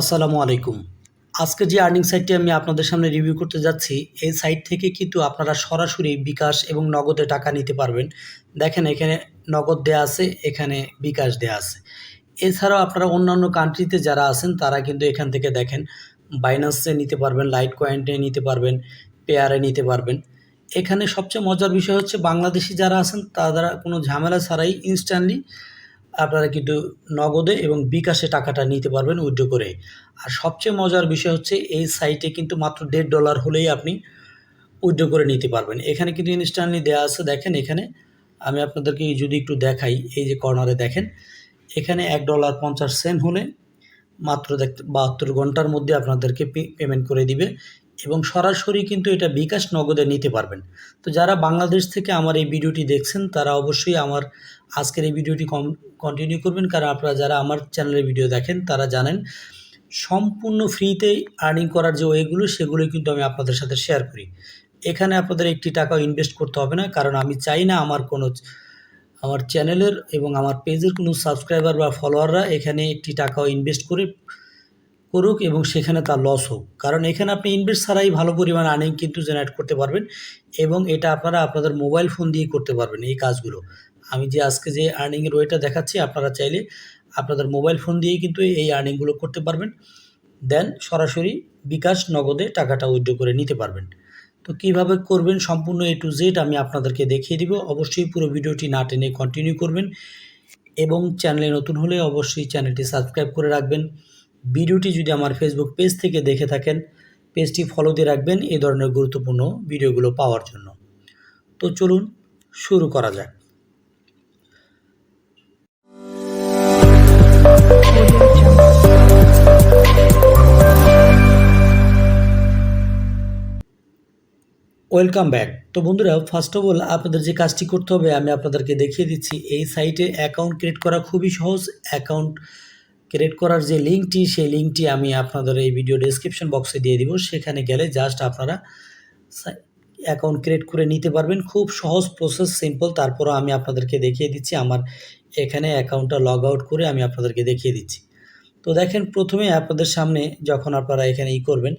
আসসালামু আলাইকুম। আজকে যে আর্নিং সাইটটি আমি আপনাদের সামনে রিভিউ করতে যাচ্ছি, এই সাইট থেকে কিন্তু আপনারা সরাসরি বিকাশ এবং নগদে টাকা নিতে পারবেন। দেখেন, এখানে নগদ দেয়া আছে, এখানে বিকাশ দেয়া আছে। এছাড়াও আপনারা অন্যান্য কান্ট্রিতে যারা আছেন, তারা কিন্তু এখান থেকে দেখেন বাইন্যান্সে নিতে পারবেন লাইট কয়েন্টে নিতে পারবেন পেয়ারে নিতে পারবেন। এখানে সবচেয়ে মজার বিষয় হচ্ছে, বাংলাদেশি যারা আছেন, তারা কোনো ঝামেলা ছাড়াই ইনস্ট্যান্টলি আপনারা কিন্তু নগদে এবং বিকাশে টাকাটা নিতে পারবেন উইথড্র করে। আর সবচেয়ে মজার বিষয় হচ্ছে, এই সাইটে কিন্তু মাত্র দেড় ডলার হলেই আপনি উইথড্র করে নিতে পারবেন। এখানে কিন্তু ইনস্ট্যান্টলি দেওয়া আছে, দেখেন এখানে। আমি আপনাদেরকে যদি একটু দেখাই, এই যে কর্নারে দেখেন, এখানে এক ডলার পঞ্চাশ সেন্ট হলে মাত্র দেখতে বাহাত্তর ঘণ্টার মধ্যে আপনাদেরকে পেমেন্ট করে দিবে। এবং সরাসরি কিন্তু এটা বিকাশ নগদে নিতে পারবেন। তো যারা বাংলাদেশ থেকে আমার এই ভিডিওটি দেখছেন, তারা অবশ্যই আমার আজকের এই ভিডিওটি কম কন্টিনিউ করবেন। কারণ আপনারা যারা আমার চ্যানেলের ভিডিও দেখেন, তারা জানেন সম্পূর্ণ ফ্রিতে আর্নিং করার যে ওয়েগুলো সেগুলো কিন্তু আমি আপনাদের সাথে শেয়ার করি। এখানে আপনাদের একটি টাকাও ইনভেস্ট করতে হবে না, কারণ আমি চাই না আমার কোনো, আমার চ্যানেলের এবং আমার পেজের কোনো সাবস্ক্রাইবার বা ফলোয়াররা এখানে একটি টাকাও ইনভেস্ট করে করুক এবং সেখানে তার লস হোক। কারণ এখানে আপনি ইনভেস্ট ছাড়াই ভালো পরিমাণ আর্নিং কিন্তু জেনারেট করতে পারবেন এবং এটা আপনারা আপনাদের মোবাইল ফোন দিয়ে করতে পারবেন এই কাজগুলো। আমি যে আজকে যে আর্নিংয়ের ওয়েটা দেখাচ্ছি, আপনারা চাইলে আপনাদের মোবাইল ফোন দিয়েই কিন্তু এই আর্নিংগুলো করতে পারবেন। দেন সরাসরি বিকাশ নগদে টাকাটা উইথড্র করে নিতে পারবেন। তো কীভাবে করবেন সম্পূর্ণ এ টু জেড আমি আপনাদেরকে দেখিয়ে দিব। অবশ্যই পুরো ভিডিওটি না টেনে কন্টিনিউ করবেন এবং চ্যানেলে নতুন হলে অবশ্যই চ্যানেলটি সাবস্ক্রাইব করে রাখবেন। ভিডিওটি যদি আমার ফেসবুক পেজ থেকে দেখে থাকেন পেজটি ফলো দিয়ে রাখবেন এই ধরনের গুরুত্বপূর্ণ ভিডিওগুলো পাওয়ার জন্য। তো চলুন শুরু করা যাক। ওয়েলকাম ব্যাক তো বন্ধুরা ফার্স্ট অফ অল আপনাদের যে কাজটি করতে হবে, আমি আপনাদেরকে দেখিয়ে দিচ্ছি, এই সাইটে অ্যাকাউন্ট ক্রিয়েট করা খুবই সহজ। অ্যাকাউন্ট ক্রিয়েট করার যে লিঙ্কটি, সেই লিঙ্কটি আমি আপনাদের এই ভিডিও ডেসক্রিপশন বক্সে দিয়ে দিব। সেখানে গেলে জাস্ট আপনারা অ্যাকাউন্ট ক্রিয়েট করে নিতে পারবেন। খুব সহজ প্রসেস সিম্পল তারপরও আমি আপনাদেরকে দেখিয়ে দিচ্ছি। আমার এখানে অ্যাকাউন্টটা লগ আউট করে আমি আপনাদেরকে দেখিয়ে দিচ্ছি। তো দেখেন, প্রথমে আপনাদের সামনে যখন আপনারা এখানে ই করবেন,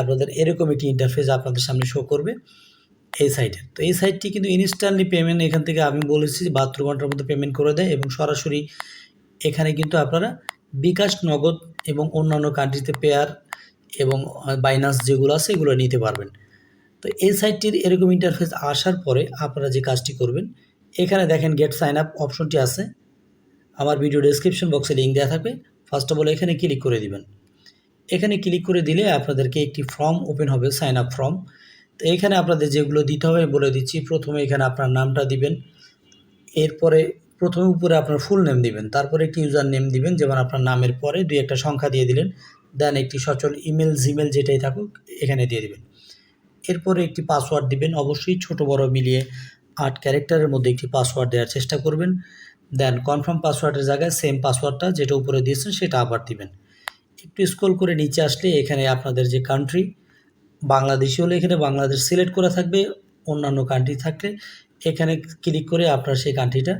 আপনাদের এরকম একটি ইন্টারফেস আপনাদের সামনে শো করবে এই সাইটে তো এই সাইটটি কিন্তু ইনস্ট্যান্টলি পেমেন্ট এখান থেকে আমি বলেছি বাহাত্তর ঘণ্টার মধ্যে পেমেন্ট করে দেয় এবং সরাসরি এখানে কিন্তু আপনারা বিকাশ, নগদ এবং অন্যান্য কান্ট্রিতে পেয়ার এবং বাইনান্স যেগুলো আছে এগুলো নিতে পারবেন। তো এই সাইটটির এরকম ইন্টারফেস আসার পরে আপনারা যে কাজটি করবেন, এখানে দেখেন গেট সাইন আপ অপশনটি আছে। আমার ভিডিও ডেসক্রিপশন বক্সে লিঙ্ক দেওয়া থাকবে। ফার্স্ট অফ অল এখানে ক্লিক করে দিবেন। এখানে ক্লিক করে দিলে আপনাদেরকে একটি ফর্ম ওপেন হবে সাইন আপ ফর্ম তো এখানে আপনাদের যেগুলো দিতে হবে বলে দিচ্ছি। প্রথমে এখানে আপনার নামটা দিবেন। এরপরে প্রথমে উপরে আপনার ফুল নেম দিবেন, তারপরে একটি ইউজার নেম দিবেন, যেমন আপনার নামের পরে দুই একটা সংখ্যা দিয়ে দিলেন দেন একটি সচল ইমেল জিমেল যেটাই থাকুক, এখানে দিয়ে দিবেন। এরপরে একটি পাসওয়ার্ড দিবেন, অবশ্যই ছোট বড় মিলিয়ে আট ক্যারেক্টারের মধ্যে একটি পাসওয়ার্ড দেওয়ার চেষ্টা করবেন দেন কনফার্ম পাসওয়ার্ডের জায়গায় সেম পাসওয়ার্ডটা যেটা উপরে দিয়েছেন সেটা আবার দিবেন। একটু স্ক্রল করে নিচে আসলে এখানে আপনাদের যে কান্ট্রি বাংলাদেশি হলে এখানে বাংলাদেশ সিলেক্ট করা থাকবে, অন্যান্য কান্ট্রি থাকলে এখানে ক্লিক করে আপনার সেই কান্ট্রিটা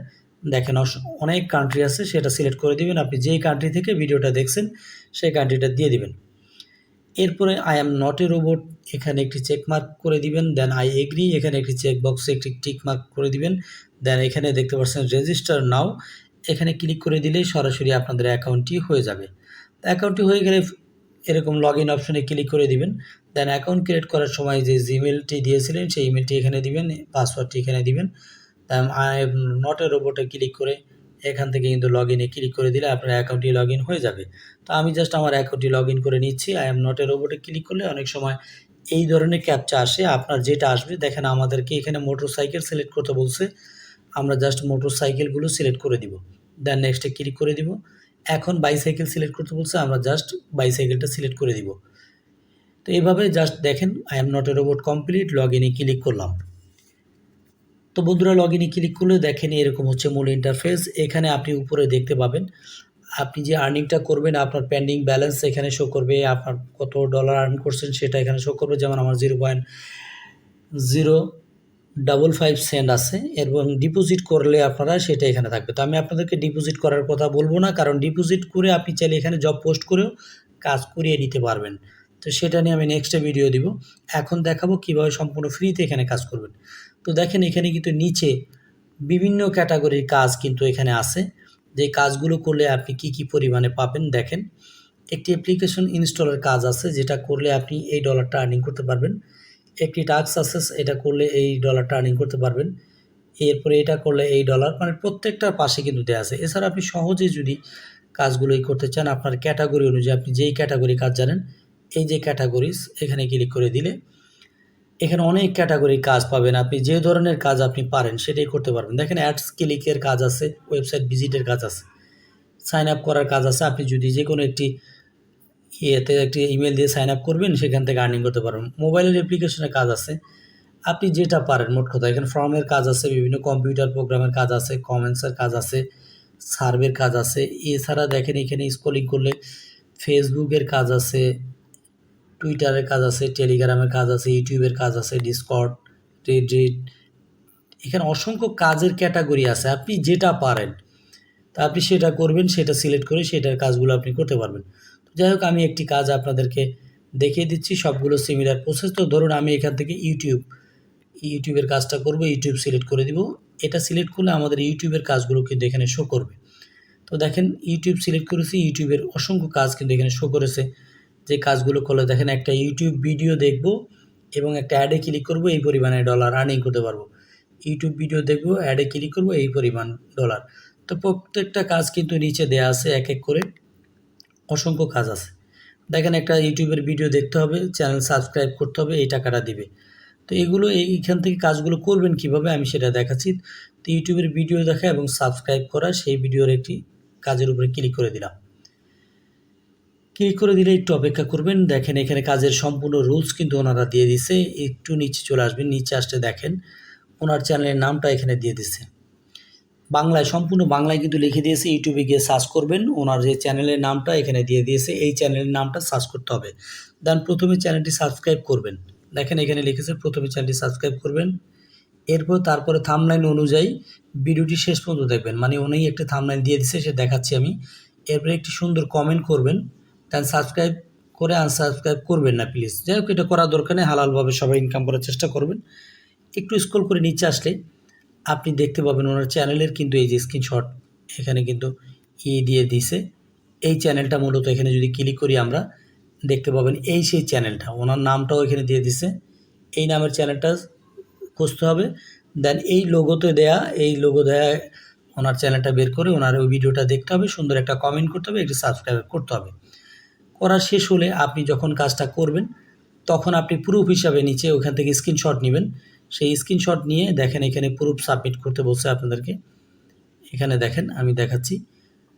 দেখেন অনেক কান্ট্রি আছে, সেটা সিলেক্ট করে দিবেন। আপনি যেই কান্ট্রি থেকে ভিডিওটা দেখছেন, সেই কান্ট্রিটা দিয়ে দিবেন। এরপরে I am not a robot এখানে একটি চেক মার্ক করে দিবেন দেন আই এগ্রি এখানে একটি চেক বক্সে একটি টিক মার্ক করে দিবেন। দেন এখানে দেখতে পাচ্ছেন রেজিস্টার নাও এখানে ক্লিক করে দিলেই সরাসরি আপনাদের অ্যাকাউন্টটি হয়ে যাবে। অ্যাকাউন্টটি হয়ে গেলে এরকম লগ ইন অপশনে ক্লিক করে দিবেন। দেন অ্যাকাউন্ট ক্রিয়েট করার সময় যে জিমেলটি দিয়েছিলেন, সেই ইমেলটি এখানে দিবেন পাসওয়ার্ডটি এখানে দিবেন। আই নট এ রোবটে ক্লিক করে এখান থেকে কিন্তু লগ ইনে ক্লিক করে দিলে আপনার অ্যাকাউন্টটি লগ ইন হয়ে যাবে। তো আমি জাস্ট আমার অ্যাকাউন্টটি লগ ইন করে নিচ্ছি। আই এম নট এ রোবটে ক্লিক করলে অনেক সময় এই ধরনের ক্যাপচা আসে। আপনার যেটা আসবে, দেখেন আমাদেরকে এখানে মোটর সাইকেল সিলেক্ট করতে বলছে। আমরা জাস্ট মোটর সাইকেলগুলো সিলেক্ট করে দিব। দেন নেক্সটে ক্লিক করে দিব। এখন বাইসাইকেল সিলেক্ট করতে বলছে, আমরা জাস্ট বাইসাইকেলটা সিলেক্ট করে দিব। তো এইভাবে জাস্ট দেখেন I am not a robot complete log ইনে ক্লিক করলাম। তো বন্ধুরা লগ ইনে ক্লিক করলে দেখেন এরকম হচ্ছে মূল ইন্টারফেস এখানে আপনি উপরে দেখতে পাবেন। আপনি যে আর্নিংটা করবেন, আপনার পেন্ডিং ব্যালেন্স এখানে শো করবে, আপনার কত ডলার আর্ন করছেন সেটা এখানে শো করবে। যেমন আমার zero point zero double five cent আছে। এবং ডিপোজিট করলে আপনারা সেটা এখানে থাকবে। তো আমি আপনাদেরকে ডিপোজিট করার কথা বলব না, কারণ ডিপোজিট করে আপনি চাইলে এখানে জব পোস্ট করেও কাজ করিয়ে নিতে পারবেন। তো সেটা নিয়ে আমি নেক্সটে ভিডিও দিব। এখন দেখাবো কীভাবে সম্পূর্ণ ফ্রিতে এখানে কাজ করবেন। তো দেখেন এখানে কিন্তু নিচে বিভিন্ন ক্যাটাগরির কাজ কিন্তু এখানে আছে। যে কাজগুলো করলে আপনি কি কি পরিমাণে পাবেন দেখেন। একটি অ্যাপ্লিকেশন ইনস্টলের কাজ আছে, যেটা করলে আপনি এই ডলারটা আর্নিং করতে পারবেন। একটি টাস্ক আছে, এটা করলে এই ডলারটা আর্নিং করতে পারবেন। এরপরে এটা করলে এই ডলার মানে প্রত্যেকটার পাশে কিন্তু দেওয়া আছে। এছাড়া আপনি সহজে যদি কাজগুলোই করতে চান, আপনার ক্যাটাগরি অনুযায়ী আপনি যেই ক্যাটাগরি কাজ জানেন, এই যে ক্যাটাগরিজ এখানে ক্লিক করে দিলে এখানে অনেক ক্যাটাগরির কাজ পাবেন। আপনি যে ধরনের কাজ আপনি পারেন, সেটাই করতে পারবেন। দেখেন অ্যাডস ক্লিকের কাজ আছে ওয়েবসাইট ভিজিটের কাজ আছে সাইন আপ করার কাজ আছে। আপনি যদি যে কোনো একটি ইয়েতে একটি ইমেল দিয়ে সাইন আপ করবেন, সেখান থেকে আর্নিং করতে পারবেন। মোবাইলের অ্যাপ্লিকেশনের কাজ আছে। আপনি যেটা পারেন, মোট কথা। এখানে ফর্মের কাজ আছে, বিভিন্ন কম্পিউটার প্রোগ্রামের কাজ আছে কমেন্টসের কাজ আছে সার্ভের কাজ আছে। এছাড়া দেখেন এখানে স্কলিং করলে ফেসবুকের কাজ আছে টুইটারের কাজ আছে টেলিগ্রামের কাজ আছে ইউটিউবের কাজ আছে ডিসকর্ড রেডিট এখানে অসংখ্য কাজের ক্যাটাগরি আছে। আপনি যেটা পারেন, তা আপনি সেটা করবেন, সেটা সিলেক্ট করে সেটার কাজগুলো আপনি করতে পারবেন। তো যাই হোক, আমি একটি কাজ আপনাদেরকে দেখিয়ে দিচ্ছি, সবগুলো সিমিলার প্রসেস তো ধরুন, আমি এখান থেকে ইউটিউব ইউটিউবের কাজটা করব ইউটিউব সিলেক্ট করে দিব। এটা সিলেক্ট করলে আমাদের ইউটিউবের কাজগুলো কিন্তু এখানে শো করবে। তো দেখেন ইউটিউব সিলেক্ট করেছি ইউটিউবের অসংখ্য কাজ কিন্তু এখানে শো করেছে। যে কাজগুলো করলে দেখেন একটা ইউটিউব ভিডিও দেখব এবং একটা অ্যাডে ক্লিক করব, এই পরিমাণে ডলার আর্নিং করতে পারব। ইউটিউব ভিডিও দেখব অ্যাডে ক্লিক করব, এই পরিমাণ ডলার তো প্রত্যেকটা কাজ কিন্তু নিচে দেয়া আছে, এক এক করে। অসংখ্য কাজ আছে। দেখেন একটা ইউটিউবের ভিডিও দেখতে হবে চ্যানেল সাবস্ক্রাইব করতে হবে, এই টাকাটা দিবে। তো এগুলো এইখান থেকে কাজগুলো করবেন কীভাবে, আমি সেটা দেখাচ্ছি। তো ইউটিউবের ভিডিও দেখা এবং সাবস্ক্রাইব করা, সেই ভিডিওর একটি কাজের উপরে ক্লিক করে দিলাম। ক্লিক করে দিলে একটু অপেক্ষা করবেন। দেখেন এখানে কাজের সম্পূর্ণ রুলস কিন্তু ওনারা দিয়ে দিছে। একটু নিচে চলে আসবেন, নিচে আসতে দেখেন ওনার চ্যানেলের নামটা এখানে দিয়ে দিছে। বাংলায়, সম্পূর্ণ বাংলায় কিন্তু লিখে দিয়েছে। ইউটিউবে গিয়ে সার্চ করবেন, ওনার যে চ্যানেলের নামটা এখানে দিয়ে দিয়েছে। এই চ্যানেলের নামটা সার্চ করতে হবে। দেন প্রথমে চ্যানেলটি সাবস্ক্রাইব করবেন। দেখেন এখানে লিখেছে, প্রথমে চ্যানেলটি সাবস্ক্রাইব করবেন। এরপর তারপরে থামলাইন অনুযায়ী ভিডিওটি শেষ পর্যন্ত দেখবেন। মানে উনি একটা থামলাইন দিয়ে দিছে, সে দেখাচ্ছি আমি। এরপরে একটি সুন্দর কমেন্ট করবেন। দেন সাবস্ক্রাইব করে আনসাবস্ক্রাইব করবেন না প্লিজ যাই হোক, এটা করার দরকার নেই, হালালভাবে সবাই ইনকাম করার চেষ্টা করবেন। একটু স্ক্রল করে নিচে আসলে আপনি দেখতে পাবেন ওনার চ্যানেলের কিন্তু এই যে স্ক্রিনশট এখানে কিন্তু ই দিয়ে দিছে। এই চ্যানেলটা মূলত এখানে যদি ক্লিক করি আমরা, দেখতে পাবেন এই সেই চ্যানেলটা ওনার নামটাও এখানে দিয়ে দিছে। এই নামের চ্যানেলটা খুঁজতে হবে। দেন এই লোগোতে দেয়া, এই লোগো দেয়া ওনার চ্যানেলটা বের করে ওনার ওই ভিডিওটা দেখতে হবে। সুন্দর একটা কমেন্ট করতে হবে, একটু সাবস্ক্রাইব করতে হবে। করা শেষ হলে আপনি যখন কাজটা করবেন, তখন আপনি প্রুফ হিসাবে নিচে ওখান থেকে স্ক্রিনশট নেবেন। সেই স্ক্রিনশট নিয়ে দেখেন এখানে প্রুফ সাবমিট করতে বলছে আপনাদেরকে। এখানে দেখেন আমি দেখাচ্ছি।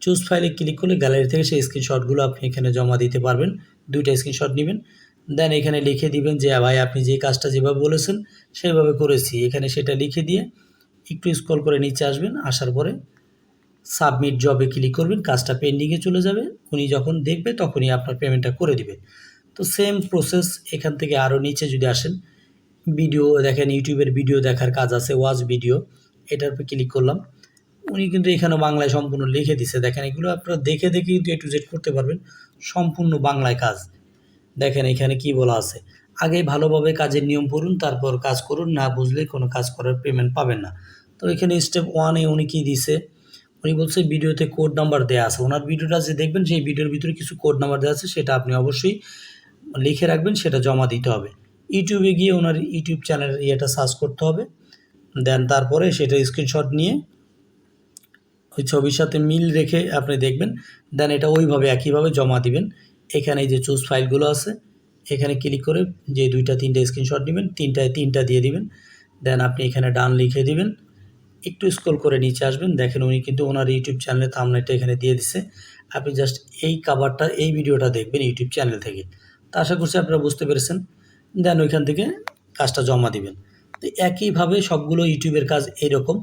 চুজ ফাইলে ক্লিক করলে গ্যালারি থেকে সেই স্ক্রিনশটগুলো আপনি এখানে জমা দিতে পারবেন। দুইটা স্ক্রিনশট নেবেন। দেন এখানে লিখে দিবেন যে, ভাই, আপনি যে কাজটা যেভাবে বলেছেন, সেভাবে করেছি। এখানে সেটা লিখে দিয়ে একটু স্ক্রল করে নিচে আসবেন। আসার পরে সাবমিট জবে ক্লিক করবেন, কাজটা পেন্ডিংয়ে চলে যাবে। উনি যখন দেখবে তখনই আপনার পেমেন্টটা করে দিবে তো সেম প্রসেস এখান থেকে আরও নিচে যদি আসেন, ভিডিও দেখেন, ইউটিউবের ভিডিও দেখার কাজ আছে ওয়াচ ভিডিও, এটার উপর ক্লিক করলাম। উনি কিন্তু এখানে বাংলায় সম্পূর্ণ লিখে দিছে। দেখেন, এগুলো আপনারা দেখে দেখে কিন্তু এ টু জেড করতে পারবেন। সম্পূর্ণ বাংলায় কাজ। দেখেন, এখানে কি বলা আছে? আগে ভালোভাবে কাজের নিয়ম পড়ুন, তারপর কাজ করুন। না বুঝলে কোনো কাজ করার পেমেন্ট পাবেন না। তো এখানে স্টেপ ওয়ানে উনি কী দিছে? উনি বলছে ভিডিওতে কোড নাম্বার দেওয়া আছে। ওনার ভিডিওটা যে দেখবেন, সেই ভিডিওর ভিতরে কিছু কোড নাম্বার দেওয়া আছে, সেটা আপনি অবশ্যই লিখে রাখবেন, সেটা জমা দিতে হবে। ইউটিউবে গিয়ে ওনার ইউটিউব চ্যানেলের ইয়েটা সার্চ করতে হবে। দেন তারপরে সেটা স্ক্রিনশট নিয়ে ওই ছবির সাথে মিল রেখে আপনি দেখবেন। দেন এটা ওইভাবে একইভাবে জমা দিবেন। এখানে যে চুজ ফাইলগুলো আছে, এখানে ক্লিক করে যে দুইটা, তিনটা স্ক্রিনশট নেবেন তিনটায় তিনটা দিয়ে দিবেন। দেন আপনি এখানে ডান লিখে দিবেন। একটু স্ক্রল করে নিচে আসবেন, দেখেন উনি কিন্তু ওনার ইউটিউব চ্যানেলে থামনেটটা এখানে দিয়ে দিচ্ছে আপনি জাস্ট এই কাভারটা এই ভিডিওটা দেখবেন ইউটিউব চ্যানেল থেকে। তা আশা করছি আপনারা বুঝতে পেরেছেন। দেন ওইখান থেকে কাজটা জমা দিবেন। তো একইভাবে সবগুলো ইউটিউবের কাজ এইরকম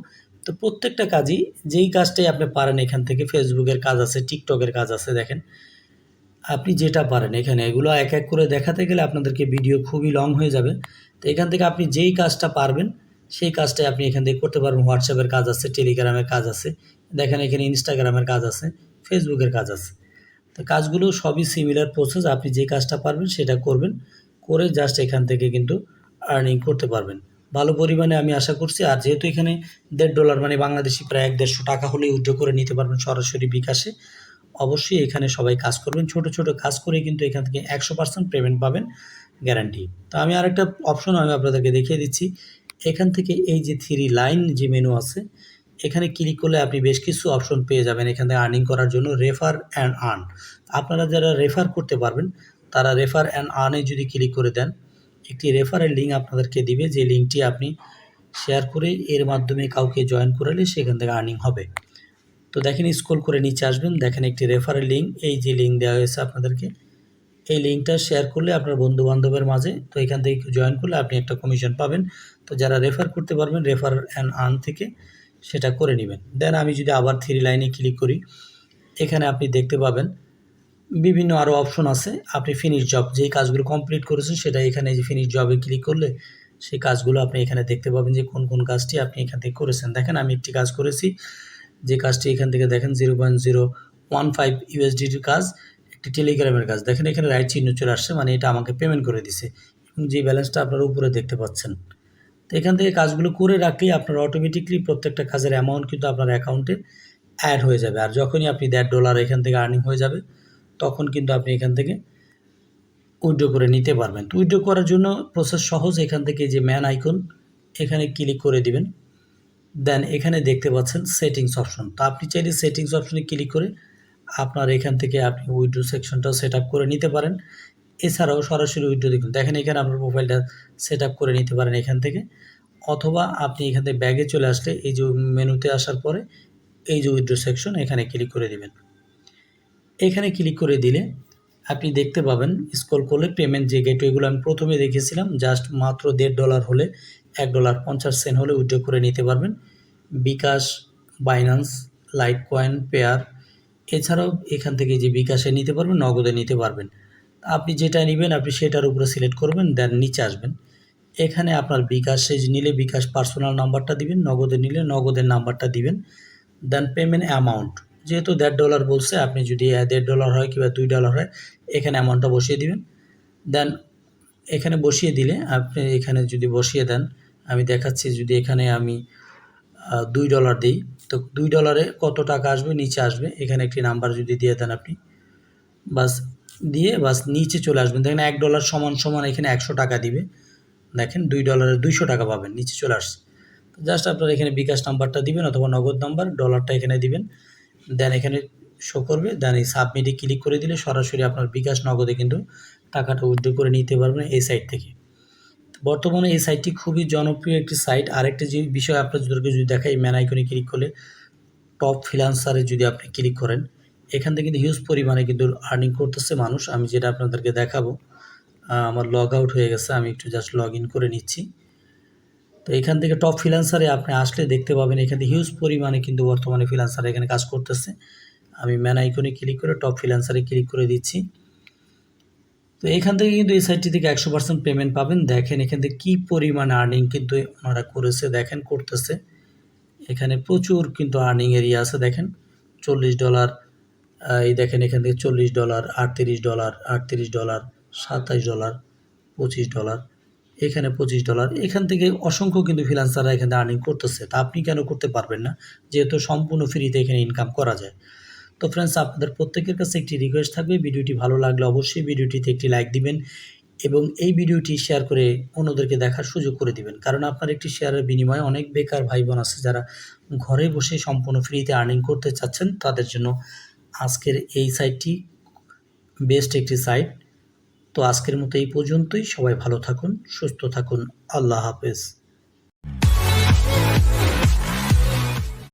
তো প্রত্যেকটা কাজই, যেই কাজটাই আপনি পারেন এখান থেকে ফেসবুকের কাজ আছে টিকটকের কাজ আছে, দেখেন। আপনি যেটা পারেন এখানে, এগুলো এক এক করে দেখাতে গেলে আপনাদেরকে ভিডিও খুবই লং হয়ে যাবে। তো এখান থেকে আপনি যেই কাজটা পারবেন সেই কাজটাই আপনি এখান থেকে করতে পারবেন। হোয়াটসঅ্যাপের কাজ আছে টেলিগ্রামের কাজ আছে। দেখেন এখানে ইনস্টাগ্রামের কাজ আছে ফেসবুকের কাজ আছে। তো কাজগুলো সবই সিমিলার প্রসেস আপনি যে কাজটা পারবেন সেটা করবেন, করে জাস্ট এখান থেকে কিন্তু আর্নিং করতে পারবেন। ভালো পরিমাণে আমি আশা করছি, আর যেহেতু এখানে দেড় ডলার মানে বাংলাদেশি প্রায় এক দেড়শো টাকা হলেই উইথড্র করে নিতে পারবেন সরাসরি বিকাশে, অবশ্যই এখানে সবাই কাজ করবেন। ছোট ছোট কাজ করে কিন্তু এখান থেকে একশো পার্সেন্ট পেমেন্ট পাবেন গ্যারান্টি তো আমি আরেকটা অপশন আমি আপনাদেরকে দেখিয়ে দিচ্ছি। এখান থেকে এই যে থ্রি লাইন যে মেনু আছে, এখানে ক্লিক করলে আপনি বেশ কিছু অপশন পেয়ে যাবেন এখান আর্নিং করার জন্য রেফার অ্যান্ড আর্ন আপনারা যারা রেফার করতে পারবেন, তারা রেফার অ্যান্ড আর্নে যদি ক্লিক করে দেন, একটি রেফারের লিঙ্ক আপনাদেরকে দিবে, যে লিঙ্কটি আপনি শেয়ার করে এর মাধ্যমে কাউকে জয়েন করালে সেখান থেকে আর্নিং হবে। তো দেখেন স্ক্রল করে নিচে আসবেন, দেখেন একটি রেফারের লিঙ্ক এই যে লিঙ্ক দেওয়া হয়েছে আপনাদেরকে এই লিঙ্কটা শেয়ার করলে আপনার বন্ধু বান্ধবের মাঝে, তো এখান থেকে জয়েন করলে আপনি একটা কমিশন পাবেন। তো যারা রেফার করতে পারবেন রেফার অ্যান্ড আর্ন থেকে সেটা করে নেবেন। দেন আমি যদি আবার থ্রি লাইনে ক্লিক করি, এখানে আপনি দেখতে পাবেন, বিভিন্ন আরও অপশন আছে। আপনি ফিনিশ জব যেই কাজগুলো কমপ্লিট করেছেন, সেটা এখানে যে ফিনিশ জবে ক্লিক করলে, সেই কাজগুলো আপনি এখানে দেখতে পাবেন যে কোন কোন কাজটি আপনি এখান থেকে করেছেন। দেখেন, আমি একটি কাজ করেছি, যে কাজটি এখান থেকে দেখেন zero point zero one five ইউএসডিটির কাজ। একটি টেলিগ্রামের কাজ। দেখেন এখানে রাইট চিহ্ন চলে আসছে মানে এটা আমাকে পেমেন্ট করে দিছে। যে ব্যালেন্সটা আপনারা উপরে দেখতে পাচ্ছেন। তো এখান থেকে কাজগুলো করে রাখলেই আপনার অটোমেটিকলি প্রত্যেকটা কাজের অ্যামাউন্ট কিন্তু আপনার অ্যাকাউন্টে অ্যাড হয়ে যাবে। আর যখনই আপনি দেড় ডলার এখান থেকে আর্নিং হয়ে যাবে, তখন কিন্তু আপনি এখান থেকে উইড্রো করে নিতে পারবেন। তো উইড্রো করার জন্য প্রসেস সহজ। এখান থেকে যে ম্যান আইকন এখানে ক্লিক করে দিবেন। দেন এখানে দেখতে পাচ্ছেন সেটিংস অপশন তো আপনি চাইলে সেটিংস অপশনে ক্লিক করে আপনার এখান থেকে আপনি উইড্রো সেকশনটাও সেট আপ করে নিতে পারেন। এছাড়াও সরাসরি উইড্রো দেখুন। দেখেন এখানে আপনার প্রোফাইলটা সেট আপ করে নিতে পারেন এখান থেকে। অথবা আপনি এখান থেকে ব্যাগে চলে আসলে এই যে মেনুতে আসার পরে এই যে উইড্রো সেকশন এখানে ক্লিক করে দিবেন। এখানে ক্লিক করে দিলে আপনি দেখতে পাবেন স্কল করলে পেমেন্ট যে গেটওয়েগুলো আমি প্রথমে দেখেছিলাম জাস্ট মাত্র দেড় ডলার হলে এক ডলার পঞ্চাশ সেন্ট হলে উইড্রো করে নিতে পারবেন। BKash Binance light coin pair এছাড়াও এখান থেকে যে বিকাশে নিতে পারবেন, নগদে নিতে পারবেন। আপনি যেটা নেবেন, আপনি সেটার উপরে সিলেক্ট করবেন দেন নিচে আসবেন। এখানে আপনার বিকাশে নিলে বিকাশ পার্সোনাল নাম্বারটা দিবেন, নগদে নিলে নগদের নাম্বারটা দিবেন। দেন পেমেন্ট অ্যামাউন্ট যেহেতু দেড় ডলার বলছে, আপনি যদি দেড় ডলার হয় কিংবা দুই ডলার হয়, এখানে অ্যামাউন্টটা বসিয়ে দিবেন। দেন এখানে বসিয়ে দিলে আপনি এখানে যদি বসিয়ে দেন, আমি দেখাচ্ছি যদি এখানে আমি দুই ডলার দিই। তো দুই ডলারে কত টাকা আসবে? নিচে আসবে। এখানে একটি নাম্বার যদি দিয়ে দেন আপনি। বাস দিয়ে বাস নিচে চলে আসবেন। দেখেন এক ডলার সমান সমান এখানে একশো টাকা দিবে। দেখেন দুই ডলারে দুইশো টাকা পাবেন। নিচে চলে আসছে। জাস্ট আপনার এখানে বিকাশ নাম্বারটা দিবেন অথবা নগদ নাম্বার ডলারটা এখানে দিবেন। দেন এখানে শো করবে। দেন এই সাবমিটে ক্লিক করে দিলে সরাসরি আপনার বিকাশ নগদে কিন্তু টাকাটা উইথড্র করে নিতে পারবেন এই সাইট থেকে। বর্তমানে এই সাইটটি খুবই জনপ্রিয় একটি সাইট আরেকটি যে বিষয় আপনাদেরকে যদি দেখাই ম্যান আইকনে ক্লিক করলে টপ ফিনান্সারে যদি আপনি ক্লিক করেন, এখান থেকে কিন্তু হিউজ পরিমাণে কিন্তু আর্নিং করতেছে মানুষ। আমি যেটা আপনাদেরকে দেখাবো আমার লগ আউট হয়ে গেছে, আমি একটু জাস্ট লগ ইন করে নিচ্ছি। তো এখান থেকে টপ ফিনান্সারে আপনি আসলে দেখতে পাবেন, এখান থেকে হিউজ পরিমাণে কিন্তু বর্তমানে ফিনান্সার এখানে কাজ করতেছে। আমি ম্যান আইকনে ক্লিক করে টপ ফিনান্সারে ক্লিক করে দিচ্ছি। তো এখান থেকে কিন্তু এই সাইটটি থেকে একশো পার্সেন্ট পেমেন্ট পাবেন। দেখেন এখান থেকে কী পরিমাণ আর্নিং কিন্তু ওনারা করেছে, দেখেন করতেছে। এখানে প্রচুর কিন্তু আর্নিং এরিয়া আছে, দেখেন। চল্লিশ ডলার এই দেখেন এখান থেকে চল্লিশ ডলার আটত্রিশ ডলার আটত্রিশ ডলার সাতাইশ ডলার পঁচিশ ডলার এখানে পঁচিশ ডলার এখান থেকে অসংখ্য কিন্তু ফ্রিলান্সাররা এখানে আর্নিং করতেছে। তা আপনি কেন করতে পারবেন না? যেহেতু সম্পূর্ণ ফ্রিতে এখানে ইনকাম করা যায়। তো ফ্রেন্ডস আপনাদের প্রত্যেকের কাছে একটি রিকোয়েস্ট থাকবে। ভিডিওটি ভালো লাগলে অবশ্যই ভিডিওটিতে একটি লাইক দিবেন এবং এই ভিডিওটি শেয়ার করে অন্যদেরকে দেখার সুযোগ করে দিবেন। কারণ আপনার একটি শেয়ারের বিনিময়ে অনেক বেকার ভাই বোন আছে যারা ঘরে বসে সম্পূর্ণ ফ্রিতে আর্নিং করতে চাচ্ছেন। তাদের জন্য আজকের এই সাইটটি বেস্ট একটি সাইট তো আজকের মতো এই পর্যন্তই। সবাই ভালো থাকুন, সুস্থ থাকুন। আল্লাহ হাফেজ।